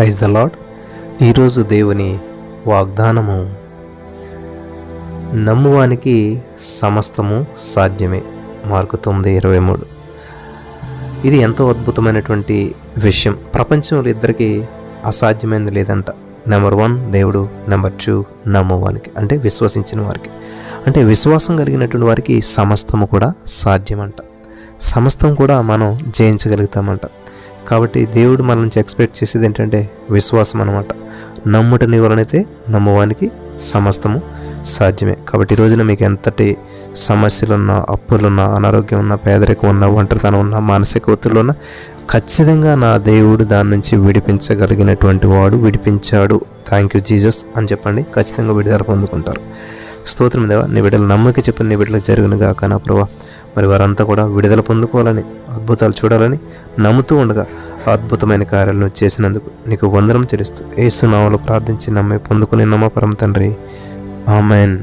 Praise the lord ఈరోజు దేవుని వాగ్దానము నమ్మువానికి సమస్తము సాధ్యమే. మార్కు తొమ్మిది ఇరవై మూడు. ఇది ఎంతో అద్భుతమైనటువంటి విషయం. ప్రపంచంలో ఇద్దరికి అసాధ్యమైనది లేదంట. నెంబర్ వన్ దేవుడు. నెంబర్ టూ నమ్మువానికి. అంటే విశ్వసించిన వారికి. అంటే విశ్వాసం కలిగినటువంటి వారికి సమస్తము కూడా సాధ్యమంట. సమస్తం కూడా మనం జయించగలుగుతామంట. కాబట్టి దేవుడు మన నుంచి ఎక్స్పెక్ట్ చేసేది ఏంటంటే విశ్వాసం అనమాట నమ్ముటని వలనైతే నమ్మవానికి సమస్తము సాధ్యమే. కాబట్టి ఈ రోజున మీకు ఎంతటి సమస్యలున్నా అప్పులున్నా అనారోగ్యం ఉన్నా పేదరికం ఉన్నా ఒంటరితనం ఉన్నా మానసిక ఒత్తిడిలో ఉన్నా ఖచ్చితంగా నా దేవుడు దాని నుంచి విడిపించగలిగినటువంటి వాడు విడిపించాడు. థ్యాంక్ యూ జీసస్ అని చెప్పండి. ఖచ్చితంగా విడుదల పొందుకుంటారు. స్తోత్రం దేవా నీ బిడ్డలు నమ్మక చెప్పిన నీ బిడ్డలకు జరుగును గాక నా ప్రభా. మరి వారంతా కూడా విడుదల పొందుకోవాలని అద్భుతాలు చూడాలని నమ్ముతూ ఉండగా అద్భుతమైన కార్యాలను చేసినందుకు నీకు వందనం చెల్లిస్తూ ఏసునామలు ప్రార్థించి నమ్మి పొందుకుని నమ్మపరం తండ్రి. ఆమెన్.